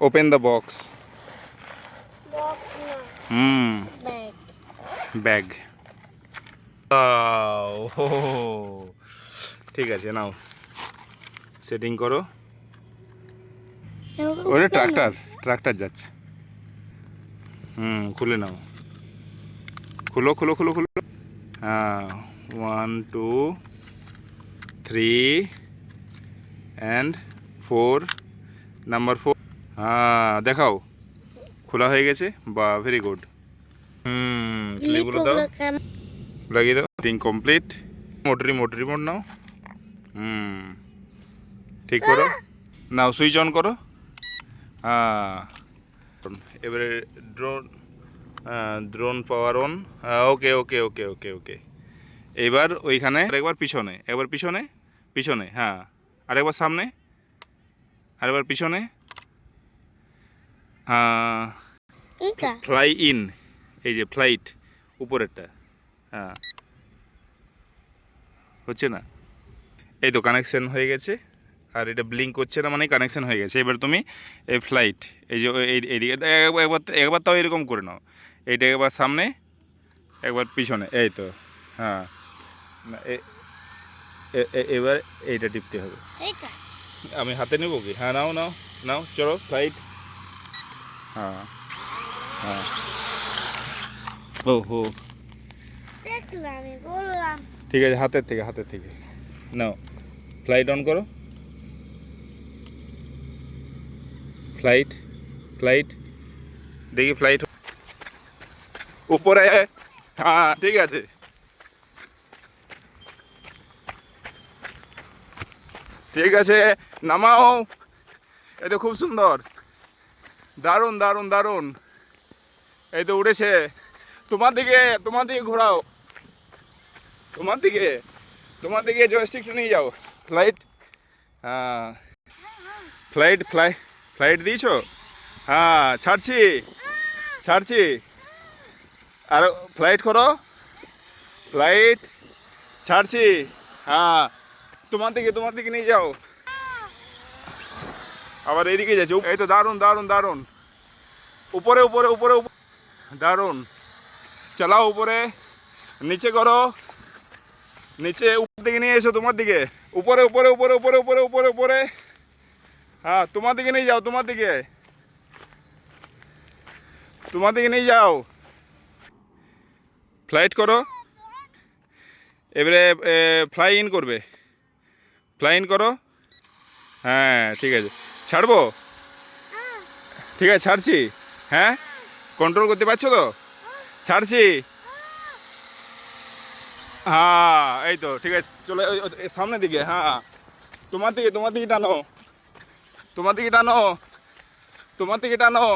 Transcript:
Open the box. Hmm Bag. Bag ঠিক আছে নাও। Setting করো। ওটা ট্রাক্টর ট্রাক্টর যাচ্ছে। হুম খুলে নাও। খুলো খুলো খুলো খুলো। হ্যাঁ one two three and four number four হ্যাঁ দেখাও। খোলা হয়ে গেছে? বা ভেরি গুড হুম দাও। লাগিয়ে দাও। সেটিং কমপ্লিট মোট রিমোট রিমোট নাও। হুম ঠিক করো। নাও সুইচ অন করো। হ্যাঁ। এবারে drone drone power on okay okay okay okay okay এবার ওইখানে আরেকবার পিছনে একবার পিছনে পিছনে হ্যাঁ। আরেকবার সামনে আরেকবার পিছনে. ফ্লাই ইন এই যে ফ্লাইট উপরেরটা হ্যাঁ। হচ্ছে না? এই তো কানেকশন হয়ে গেছে আর এটা ব্লিঙ্ক করছে না মানে কানেকশান হয়ে গেছে। এবার তুমি এই ফ্লাইট এই যে এই এইদিকে একবার একবার তাও এরকম করে নাও। এইটা একবার সামনে একবার পিছনে এই তো হ্যাঁ। এবার এইটা টিপতে হবে। আমি হাতে নেব কি? হ্যাঁ নাও নাও নাও চলো ফ্লাইট হ্যাঁ হ্যাঁ। ও হো ঠিক আছে হাতের থেকে হাতের থেকে। নাও ফ্লাইট অন করো। ফ্লাইট ফ্লাইট দেখি ফ্লাইট উপরে হ্যাঁ ঠিক আছে। ঠিক আছে নামাও। তো খুব সুন্দর। দারুণ দারুণ দারুণ। এই তো উড়েছে তোমার দিকে তোমার দিকে ঘোরাও। তোমার দিকে তোমার দিকে জয়স্টিকটা নিয়ে যাও। ফ্লাইট হ্যাঁ। ফ্লাইট ফ্লাই ফ্লাইট দিয়েছ? হ্যাঁ ছাড়ছি। ছাড়ছি। আর ফ্লাইট করো। ফ্লাইট ছাড়ছি। হ্যাঁ। তোমার দিকে তোমার দিকে নিয়ে যাও। আবার এইদিকে যাচ্ছে। এই তো দারুণ দারুণ দারুণ। উপরে উপরে উপরে উপরে। দারুণ। চালাও উপরে। নিচে করো। নিচে উপর দিকে নিয়ে এসো তোমার দিকে। উপরে উপরে উপরে উপরে উপরে উপরে উপরে। হ্যাঁ তোমার দিকে নিয়ে যাও তোমার দিকে। তোমার দিকে নিয়ে যাও। ফ্লাইট করো। এবারে ফ্লাই ইন করবে। ফ্লাই ইন করো। হ্যাঁ ঠিক আছে। ছাড়বো? ঠিক আছে ছাড়ছি? হ্যাঁ? কন্ট্রোল করতে পারছ তো? ছাড়ছি? হ্যাঁ এই তো, ঠিক আছে, চলে সামনের দিকে হ্যাঁ। তোমার দিকে তোমার দিকে টানো। তোমার দিকে টানো। তোমার দিকে টানো।